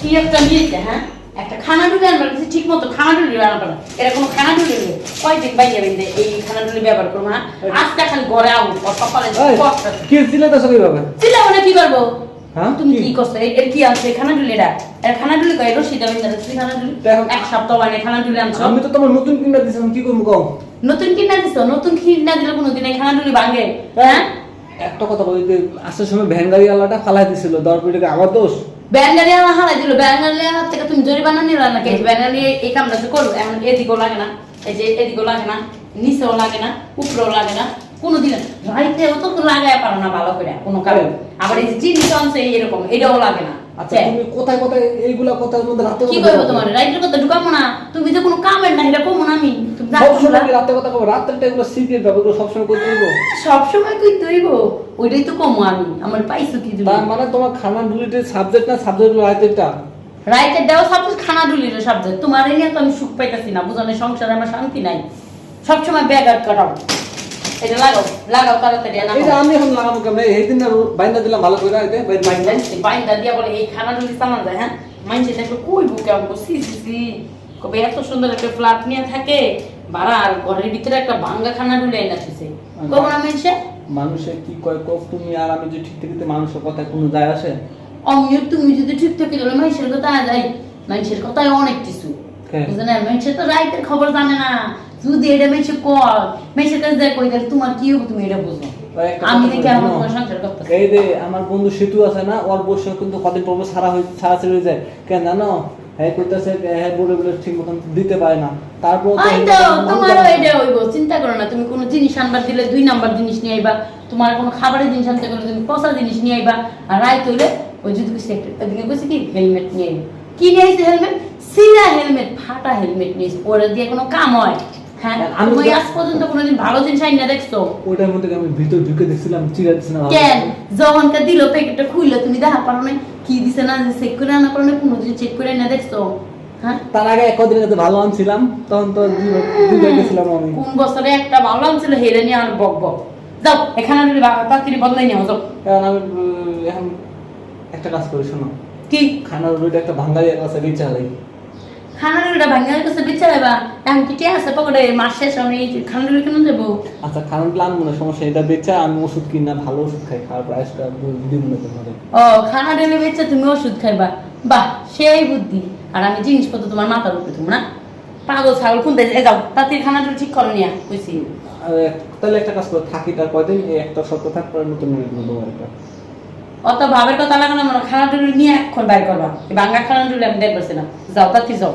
কি একটা নিয়েছে হ্যাঁ? একটা খানা ডুলি আনবার কাছে ঠিক মতো খানা ডুলি আনবার এটা কোনো খানা ডুলি নেই। কয়দিন বাইরে বাইরে এই খানা ডুলি ব্যবহার করব না আজকে খালি ঘরে আউট সকালে কি ছিলে তো সবই বাবা চিল্লাবো না কি করব? হ্যাঁ? তুমি কি? করছ? এর কি আনছো? খানা এর খানা ডুলি কয়? রশি দেবেন তুমি খানা ডুলি এক সপ্তাহ মানে খানা ডুলি আনছো। আমি তো তোমার নতুন কিনা দিছিলাম কি করব কও? নতুন কিনা দিছো? নতুন কিনা দিলে কোনোদিন এই খানা ডুলি ভাঙে হ্যাঁ? একটা কথা বলি আসার সময় ভ্যান গাড়ি আলাটা ফালাই দিছিল দরপিটাকে আমার দোষ? ব্যাঙ্গালি আমার হারাই দিল ব্যাঙ্গালি হাত থেকে তুমি জরিমানা নিল না কে ব্যাঙ্গালি এই কামটা তো করো এখন এদিকেও লাগে না, এই যে এদিকেও লাগে না, নিচেও লাগে না, উপরেও লাগে না কোনোদিন রাইতেও তো তো লাগায় পারো না ভালো করে কোনো কারণ। আবার এই যে চিনি আনছে এরকম এটাও লাগে না। আচ্ছা তুমি কোথায় কোথায় এইগুলা কোথায় মধ্যে রাতে কি করব তোমার? কথা ঢুকাবো না। তুমি যে কোনো কামের না এটা কমো না আমি। সবসময় রাতে কথা কবো সিক্রেট এগুলো সবসময় করতে হইব। সবসময় কই ওইটাই তো কমো আমি। আমার পাইছো কি তুমি? তার মানে তোমার খানা ডুলিটের সাবজেক্ট না? সাবজেক্ট রাতেরটা রাইতের দেওয়া সাপোজ খানা ডুলির সাবজেক্ট তোমার এই নিয়ে তো আমি সুখ পাইতেছি না বুঝলে সংসারে আমার শান্তি নাই। সবসময় ব্যাগ আর কাটাও এটা লাগাও লাগাও তাড়াতাড়ি আনা এই আমি এখন লাগাবো কেমন? এই দিন বাইন্দা দিলাম ভালো করে এতে বাইন্দা বাইন্দা দিয়া বলে এই খানা ডুলি সামান যায় হ্যাঁ? মাইনছে দেখল কই বুকে আমাকে সি সি সি। কবে এত সুন্দর একটা ফ্ল্যাট নিয়ে থাকে। ভাড়া আর ঘরের ভিতরে একটা ভাঙ্গা খানা ডুলে এনে দিছে। কবে না মাইনছে? মানুষের কি কয় কক তুমি আর আমি যে ঠিক মানুষের কথায় কোনো যায় আসে? অমিও তুমি যদি ঠিক থেকে মানুষের কথা যাই মানুষের কথাই অনেক কিছু। বুঝলেন মানুষের তো রাইতের খবর জানে না। যদি এটা কাছে দেখ কই তোমার কি হবে তুমি এটা বুঝো? আমি দেখি আমার। সংসার করতেছে। এই যে আমার বন্ধু সেতু আছে না ওর বসে কিন্তু কদিন পর সারা হয়ে সারা ছেড়ে যায়। কেন জানো? হ্যাঁ করতেছে হ্যাঁ বলে বলে ঠিক মতন দিতে পারে না। তারপর তোমারও এটা হইব চিন্তা করো না তুমি কোনো জিনিস আনবার দিলে দুই নাম্বার জিনিস নিয়ে আইবা তোমার কোনো খাবারের জিনিস আনতে গেলে তুমি পচা জিনিস নিয়ে আইবা আর রাইত হইলে ওই যদি কিছু কইছে কি? হেলমেট নিয়ে আইবা। কি নিয়ে আইছে হেলমেট? সিরা হেলমেট ফাটা হেলমেট নিয়েছে ওরা দিয়ে কোনো কাম হয়? হ্যাঁ? তুমি আজ পর্যন্ত কোনোদিন ভালো জিনিস আইনা দেখছ? ওইটার মধ্যে আমি ভিতর ঢুকে দেখছিলাম চিরা দিচ্ছে না কেন? যখনকার দিল প্যাকেটটা খুললো তুমি দেখা পারো না কি দিছে না চেক করে আনা পারো না কোনো দিন চেক করে না দেখছ? হ্যাঁ? তার আগে একদিন কাছে ভালো আনছিলাম তখন তো দুই- গেছিলাম আমি। কোন বছরে একটা ভালো ছিল হেরে নিয়ে আর বক বক। যাও এখানে যদি তাড়াতাড়ি বদলাই নিও যাও কারণ আমি এখন একটা কাজ করি শোনো। কি? খানার রুইটা একটা ভাঙ্গালি আছে বিচার লাগে খানার ওটা ভাঙার কাছে বিচারাইবা এখন কি আছে? পকেটে মাস শেষ আমি খানার কেন দেবো আচ্ছা খানার প্ল্যান মনে সমস্যা এটা বেচা আমি ওষুধ কিনা ভালো ওষুধ খাই। খাওয়ার প্রাইসটা দিব না তোমাদের ও খানা ডেলে বেচে তুমি ওষুধ খাইবা। বাহ সেই বুদ্ধি। আর আমি জিনিসপত্র তোমার মাথার উপরে তুমি না? পাগল ছাগল কোনতে যাও তাড়াতাড়ি খানাটা ঠিক করো নিয়া কইছি। তাহলে একটা কাজ করো থাকি তার কয়দিন এই একটা সপ্তাহ থাক পরে নতুন তোমার একটা অত ভাবের কথা লাগানো আমার খানা ডুলি নিয়ে এখন বাইর করবা। এই বাঙ্গা খানা ডুলি আমি দেখব না যাও তাড়াতাড়ি যাও।